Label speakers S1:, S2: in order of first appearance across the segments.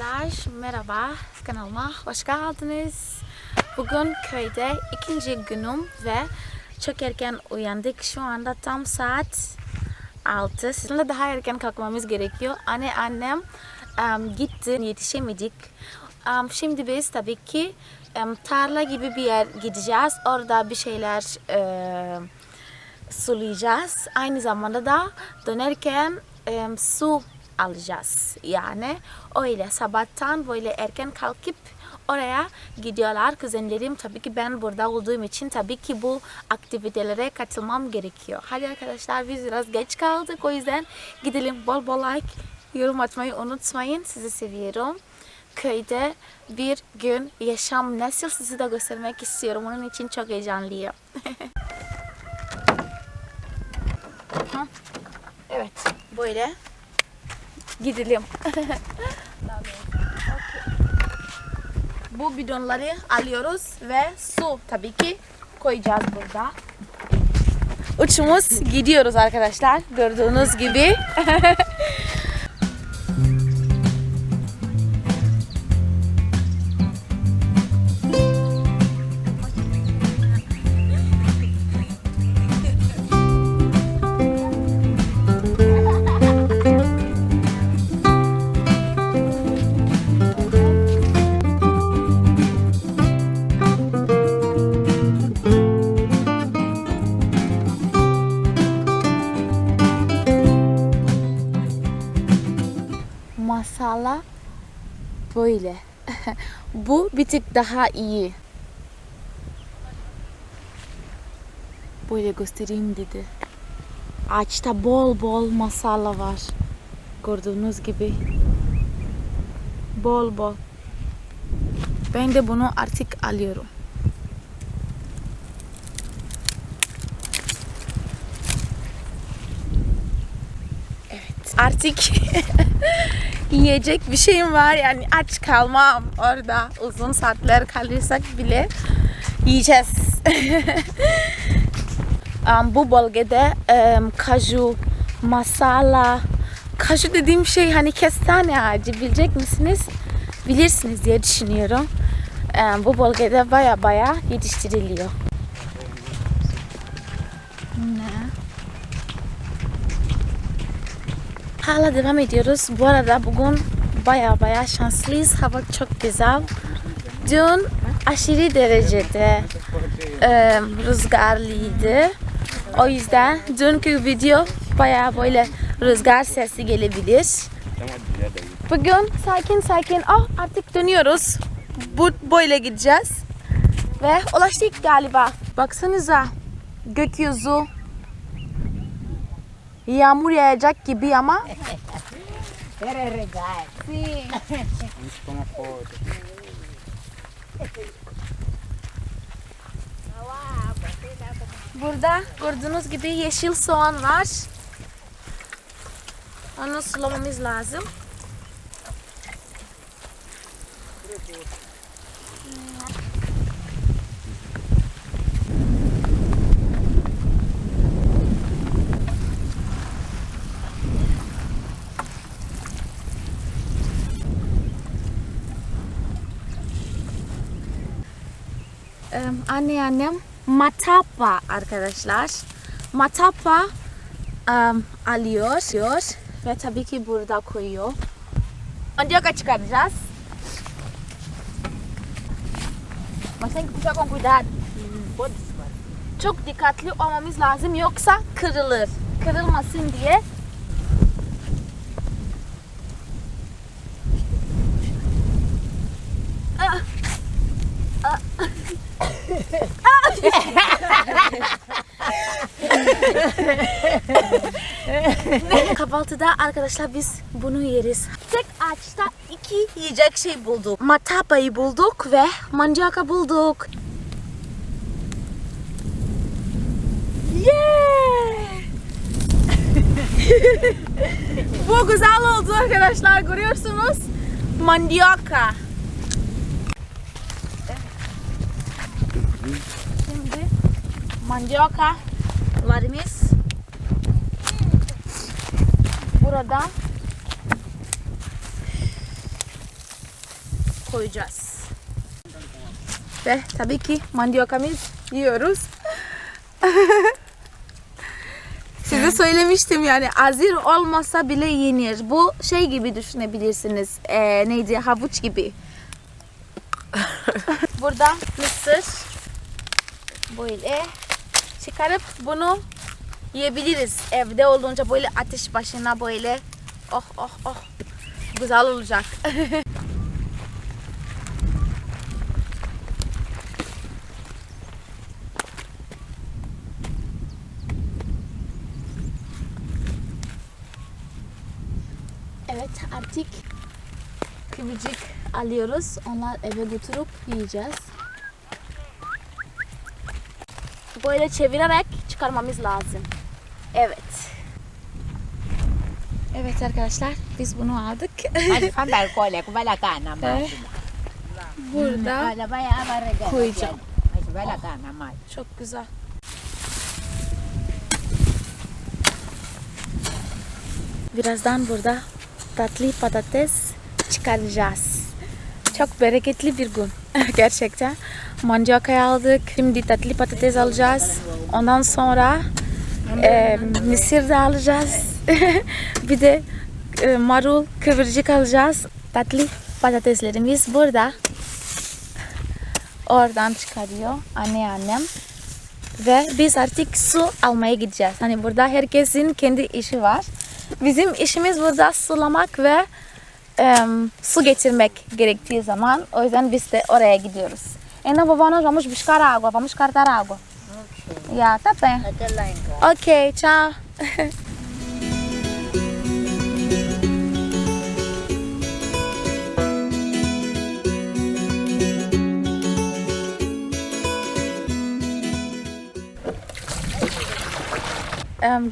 S1: arkadaşlar. Merhaba. Kanalıma hoş geldiniz. Bugün köyde ikinci günüm ve çok erken uyandık. Şu anda tam saat 6. Sizinle daha erken kalkmamız gerekiyor. Anne annem em, gitti. Yetişemedik. Em, şimdi biz tabii ki em, tarla gibi bir yer gideceğiz. Orada bir şeyler em, sulayacağız. Aynı zamanda da dönerken em, su alacağız. Yani öyle sabahtan böyle erken kalkıp oraya gidiyorlar. Kuzenlerim tabii ki ben burada olduğum için tabii ki bu aktivitelere katılmam gerekiyor. Hadi arkadaşlar biz biraz geç kaldık. O yüzden gidelim bol bol like, yorum atmayı unutmayın. Sizi seviyorum. Köyde bir gün yaşam nasıl sizi de göstermek istiyorum. Onun için çok heyecanlıyım. Evet böyle gidelim. Bu bidonları alıyoruz ve su tabii ki koyacağız burada. Uçumuz gidiyoruz arkadaşlar. Gördüğünüz gibi. böyle. Bu bir tık daha iyi. Böyle göstereyim dedi. Ağaçta bol bol masala var. Gördüğünüz gibi. Bol bol. Ben de bunu artık alıyorum. Evet. Artık yiyecek bir şeyim var. Yani aç kalmam orada. Uzun saatler kalırsak bile yiyeceğiz. Am, Bu bölgede em, kaju, masala, kaju dediğim şey hani kestane ağacı bilecek misiniz? Bilirsiniz diye düşünüyorum. Em, Bu bölgede baya baya yetiştiriliyor. Ne? Hala devam ediyoruz. Bu arada bugün baya baya şanslıyız. Hava çok güzel. Dün aşırı derecede e, rüzgarlıydı. O yüzden dünkü video baya böyle rüzgar sesi gelebilir. Bugün sakin sakin ah artık dönüyoruz. Bu böyle gideceğiz. Ve ulaştık galiba. Baksanıza gökyüzü yağmur yağacak gibi ama. Burada gördüğünüz gibi yeşil soğan var. Onu sulamamız lazım. Anne annem matapa arkadaşlar. Matapa em, alıyor alıyor ve tabii ki burada koyuyor. Önce çıkaracağız. Que puxar com cuidado. Çok dikkatli olmamız lazım yoksa kırılır. Kırılmasın diye. Kahvaltıda arkadaşlar biz bunu yeriz. Tek ağaçta iki yiyecek şey bulduk. Matapa'yı bulduk ve mandioka bulduk. Yeah! Bu güzel oldu arkadaşlar görüyorsunuz. Mandioka. Şimdi mandiokalarımız burada koyacağız. Ve tabii ki mandiokamız yiyoruz. Size söylemiştim yani azir olmasa bile yenir. Bu şey gibi düşünebilirsiniz. Ee, neydi? Havuç gibi. Burada mısır böyle çıkarıp bunu yiyebiliriz. Evde olunca böyle ateş başına böyle oh oh oh güzel olacak. Evet artık kıvırcık alıyoruz. Onlar eve götürüp yiyeceğiz. Böyle çevirerek çıkarmamız lazım. Evet. Evet arkadaşlar biz bunu aldık. Burada koyacağım. Çok güzel. Birazdan burada tatlı patates çıkaracağız. Çok bereketli bir gün gerçekten. Mandioka'yı aldık. Şimdi tatlı patates alacağız. Ondan sonra e, mısır da alacağız. bir de e, marul, kıvırcık alacağız. Tatlı patateslerimiz burada. Oradan çıkarıyor anneannem. Ve biz artık su almaya gideceğiz. Hani burada herkesin kendi işi var. Bizim işimiz burada sulamak ve em, su getirmek gerektiği zaman. O yüzden biz de oraya gidiyoruz. Então vamos vamos buscar água, vamos cartar água. Ya, tá bem.
S2: Até lá em
S1: Ok, tchau.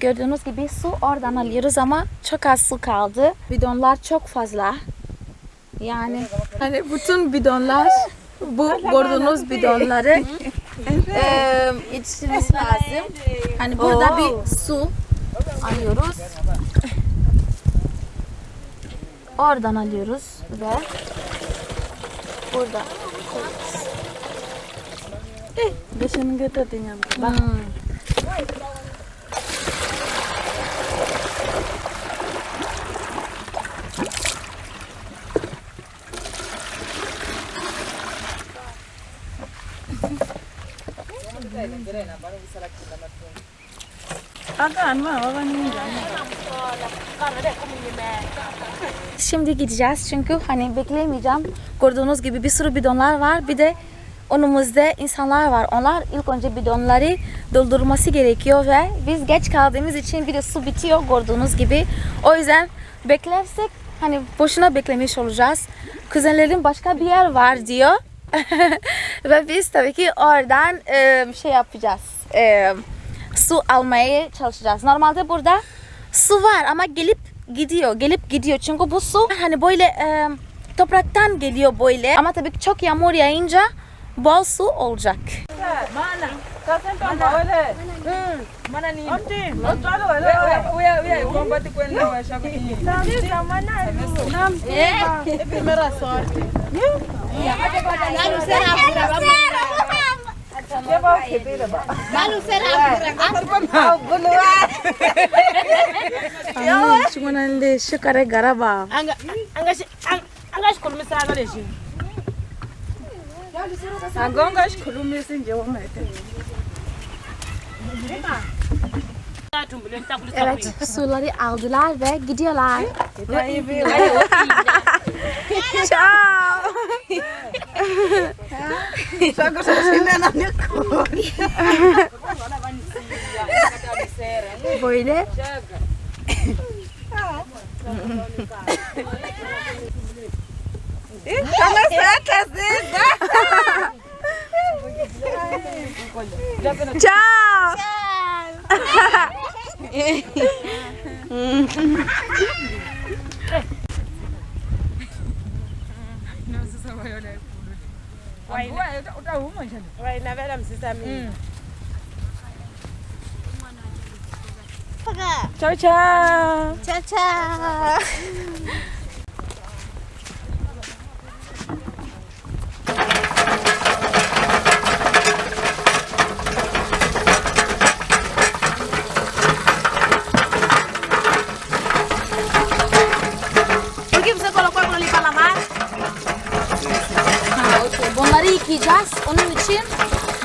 S1: Gördüğünüz gibi su oradan alıyoruz ama çok az su kaldı. Bidonlar çok fazla. Yani hani bütün bidonlar bu gördüğünüz bidonları em, yetiştirmesi lazım. Hani burada bir su alıyoruz. Oradan alıyoruz ve burada
S3: Besin kita tinggal.
S1: Hmm.
S3: Mah orang ini jangan.
S1: Şimdi gideceğiz çünkü hani bekleyemeyeceğim. Gördüğünüz gibi bir sürü bidonlar var. Bir de önümüzde insanlar var. Onlar ilk önce bidonları doldurması gerekiyor ve biz geç kaldığımız için bir de su bitiyor gördüğünüz gibi. O yüzden beklersek hani boşuna beklemiş olacağız. Kuzenlerim başka bir yer var diyor. ve biz tabii ki oradan e, şey yapacağız. E, su almaya çalışacağız. Normalde burada su var ama gelip gidiyor, gelip gidiyor. Çünkü bu su hani böyle e, topraktan geliyor böyle. Ama tabii ki çok yağmur yağınca bol su olacak.
S3: Mana? Kau sentang boleh. Mana ni? Nanti. Tak ada boleh. Uya, uya, kau bati kwenda wa shaku ni. Nanti mana dulu? Nanti. Primera sorte. Ya. Coba kita dah.
S2: Malu serang.
S3: Kau beluan.
S1: Cuma nanti şu kare garaba.
S3: Mesti angga deh sih. Angga angga sekolah mesti jawab mereka.
S1: Evet, suları aldılar ve gidiyorlar. Ciao.
S3: Sako sasindana niko.
S1: Boile.
S3: Kama sata sasa.
S1: Ciao. Ciao.
S3: Wainavela msisami. Ciao ciao.
S1: Ciao ciao! Por yıkayacağız. Onun için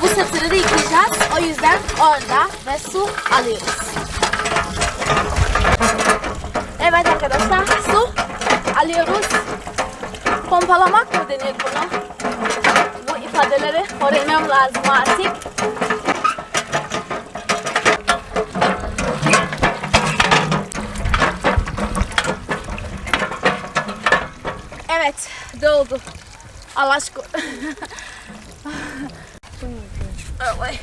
S1: bu satırı yıkayacağız. O yüzden orada ve su alıyoruz. Evet arkadaşlar su alıyoruz. Pompalamak mı denir buna? Bu ifadeleri öğrenmem lazım artık. Evet doldu. Allah aşkına. Evet.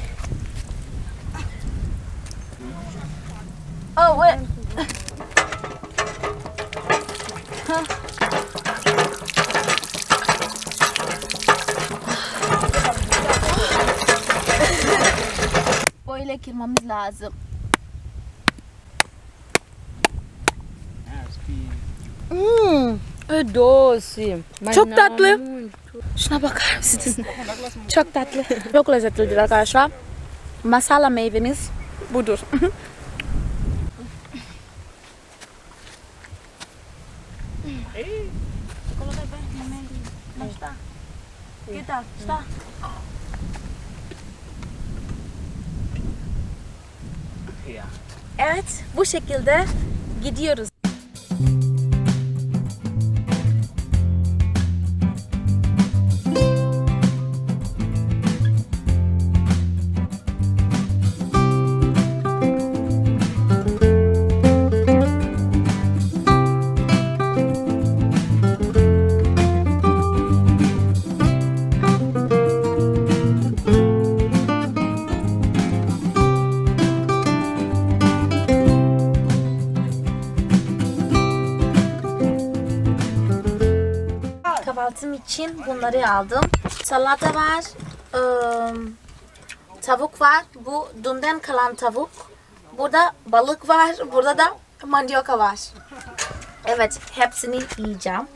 S1: Oh, wait. Böyle kırmamız lazım.
S4: Acho
S3: Doce.
S1: Çok tatlı. Şuna bakar mısınız? Çok tatlı. Çok lezzetlidir arkadaşlar. Masala meyvemiz budur. Evet, bu şekilde gidiyoruz. Kahvaltım için bunları aldım. Salata var, ıı, tavuk var. Bu dünden kalan tavuk. Burada balık var, burada da mandioka var. Evet, hepsini yiyeceğim.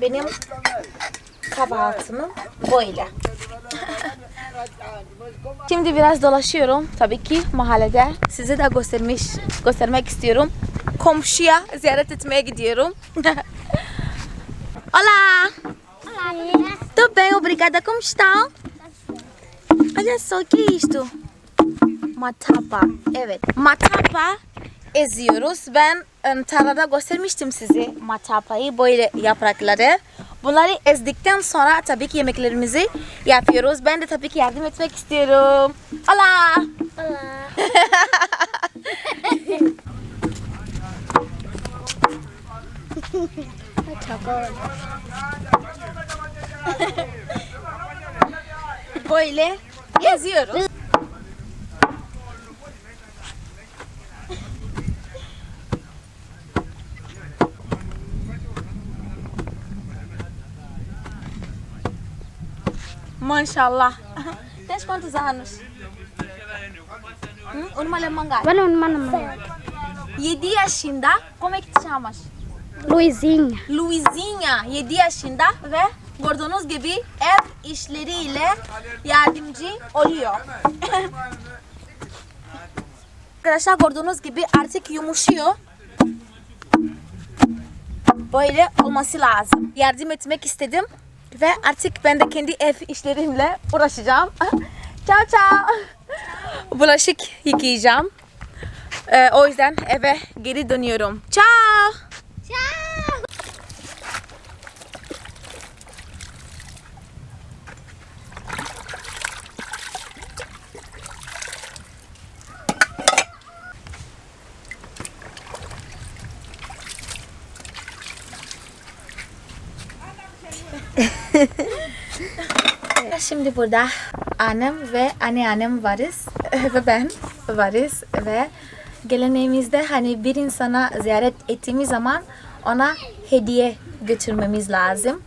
S1: Benim kahvaltımım böyle. Şimdi biraz dolaşıyorum tabii ki mahallede. Size de göstermiş göstermek istiyorum. Komşuya ziyaret etmeye gidiyorum. Olá! Tô bem, obrigada. Como estão? Olha só, que é isto? Matapa. Evet. Matapa eziyoruz. Ben tarlada göstermiştim size matapayı böyle yaprakları. Bunları ezdikten sonra tabii ki yemeklerimizi yapıyoruz. Ben de tabii ki yardım etmek istiyorum. Hola. böyle eziyoruz. Maşallah. Tens quantos anos? Uma lemangá.
S5: Bana uma namorada.
S1: 7 yaşında. Como é que te chamas?
S5: Luizinha.
S1: Luizinha 7 yaşında ve gördüğünüz gibi ev işleriyle yardımcı oluyor. Arkadaşlar gördüğünüz gibi artık yumuşuyor. Böyle olması lazım. Yardım etmek istedim ve artık ben de kendi ev işlerimle uğraşacağım. ciao ciao. Bulaşık yıkayacağım. Ee, o yüzden eve geri dönüyorum. Ciao. Şimdi burada annem ve anneannem varız ve ben varız ve geleneğimizde hani bir insana ziyaret ettiğimiz zaman ona hediye götürmemiz lazım.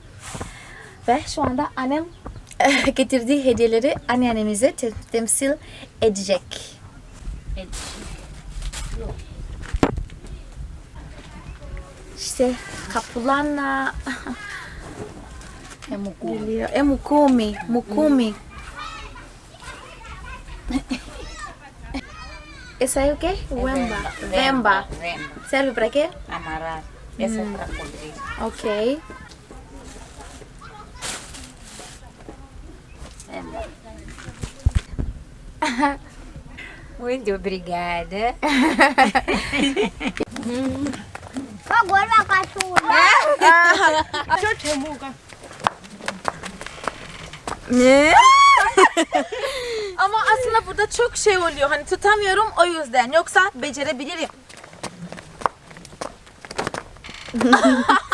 S1: Ve şu anda annem getirdiği hediyeleri anneannemize te- temsil edecek. İşte É mucume. É mucume, mucume. Esse aí é o quê? Wemba.
S2: Wemba.
S1: Serve para quê?
S2: Amarrar. Essa é hum. é para cobrir.
S1: Ok.
S2: Muito obrigada. Hum.
S5: Agora é a cachorra.
S3: Ah, ah, ah, ah, Ne?
S1: Ama aslında burada çok şey oluyor. Hani tutamıyorum o yüzden. Yoksa becerebilirim.